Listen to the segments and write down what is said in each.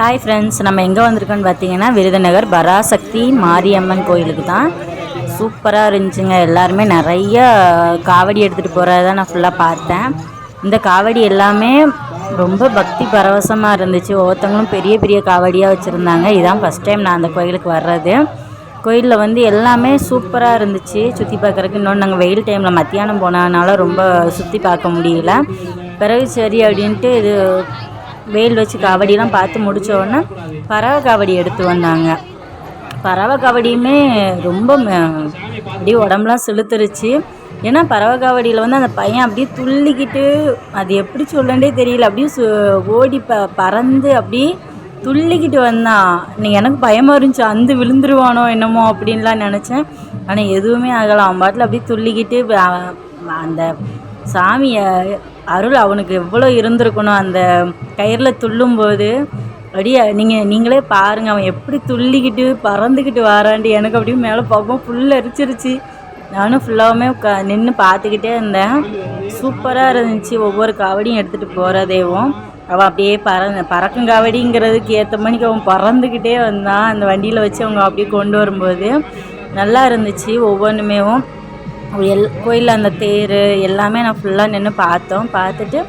Hi friends நம்ம எங்கே வந்திருக்கோன்னு பார்த்தீங்கன்னா விருதுநகர் பராசக்தி மாரியம்மன் கோயிலுக்கு தான். சூப்பராக இருந்துச்சுங்க. எல்லாருமே நிறைய காவடி எடுத்துகிட்டு போகிறத நான் ஃபுல்லாக பார்த்தேன். இந்த காவடி எல்லாமே ரொம்ப பக்தி பரவசமாக இருந்துச்சு. ஒவ்வொருத்தவங்களும் பெரிய பெரிய காவடியாக வச்சுருந்தாங்க. இதுதான் ஃபஸ்ட் டைம் நான் அந்த கோயிலுக்கு வர்றது. கோயிலில் வந்து எல்லாமே சூப்பராக இருந்துச்சு. சுற்றி பார்க்குறதுக்கு இன்னொன்று நாங்கள் வெயில் டைமில் மத்தியானம் போனதுனால ரொம்ப சுற்றி பார்க்க முடியல. பிறகு சரி அப்படின்ட்டு இது வெயில் வச்சு காவடிலாம் பார்த்து முடித்தோடனே பறவை காவடி எடுத்து வந்தாங்க. பறவை காவடியுமே ரொம்ப அப்படியே உடம்புலாம் செலுத்துருச்சு. ஏன்னா பறவை காவடியில் வந்து அந்த பையன் அப்படியே துள்ளிக்கிட்டு அது எப்படி சொல்லண்டே தெரியல. அப்படியே சு ஓடி ப பறந்து அப்படியே துள்ளிக்கிட்டு வந்தான். நீ எனக்கு பயமாக இருந்துச்சு. அந்து விழுந்துருவானோ என்னமோ அப்படின்லாம் நினச்சேன். ஆனால் எதுவுமே ஆகலாம் அவன் பாட்டில் அப்படியே துள்ளிக்கிட்டு அந்த சாமியை அருள் அவனுக்கு எவ்வளோ இருந்திருக்கணும். அந்த கயிறில் துள்ளும்போது அப்படியே நீங்கள் நீங்களே பாருங்கள் அவன் எப்படி துள்ளிக்கிட்டு பறந்துக்கிட்டு வாராண்டி எனக்கு அப்படியே மேலே பார்ப்போம் ஃபுல்லாக அரிச்சிருச்சு. நானும் ஃபுல்லாகவுமே உட்கா நின்று பார்த்துக்கிட்டே இருந்தேன். சூப்பராக இருந்துச்சு. ஒவ்வொரு காவடியும் எடுத்துகிட்டு போகிறதேவும் அவன் அப்படியே பறந்த பறக்கும் காவடிங்கிறதுக்கு ஏற்ற மணிக்கு அவன் பறந்துக்கிட்டே வந்தான். அந்த வண்டியில் வச்சு அவங்க அப்படியே கொண்டு வரும்போது நல்லா இருந்துச்சு. ஒவ்வொன்றுமேவும் எல் கோயிலில் அந்த தேர் எல்லாமே நான் ஃபுல்லாக நின்று பார்த்தோம். பார்த்துட்டு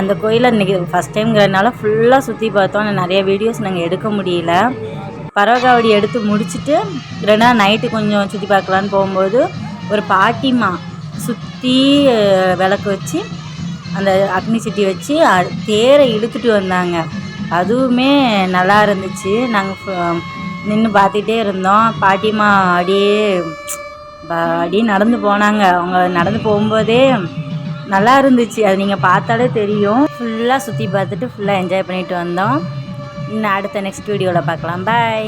அந்த கோயிலை இன்றைக்கி ஃபஸ்ட் டைம்ங்கிறதுனால ஃபுல்லாக சுற்றி பார்த்தோம். ஆனால் நிறைய வீடியோஸ் நாங்கள் எடுக்க முடியல. பறவைக்காவடி எடுத்து முடிச்சுட்டு ரெண்டாவது நைட்டு கொஞ்சம் சுற்றி பார்க்கலான்னு போகும்போது ஒரு பாட்டிமா சுற்றி விளக்கு வச்சு அந்த அக்னி சிட்டி வச்சு தேரை இழுத்துட்டு வந்தாங்க. அதுவுமே நல்லா இருந்துச்சு. நாங்கள் நின்று பார்த்துட்டே இருந்தோம். பாட்டிமா அப்படியே அப்படியே நடந்து போனாங்க. அவங்க நடந்து போகும்போதே நல்லா இருந்துச்சு. அது நீங்கள் பார்த்தாலே தெரியும். ஃபுல்லாக சுற்றி பார்த்துட்டு ஃபுல்லாக என்ஜாய் பண்ணிட்டு வந்தோம். இன்னும் அடுத்த நெக்ஸ்ட் வீடியோவில் பார்க்கலாம். பாய்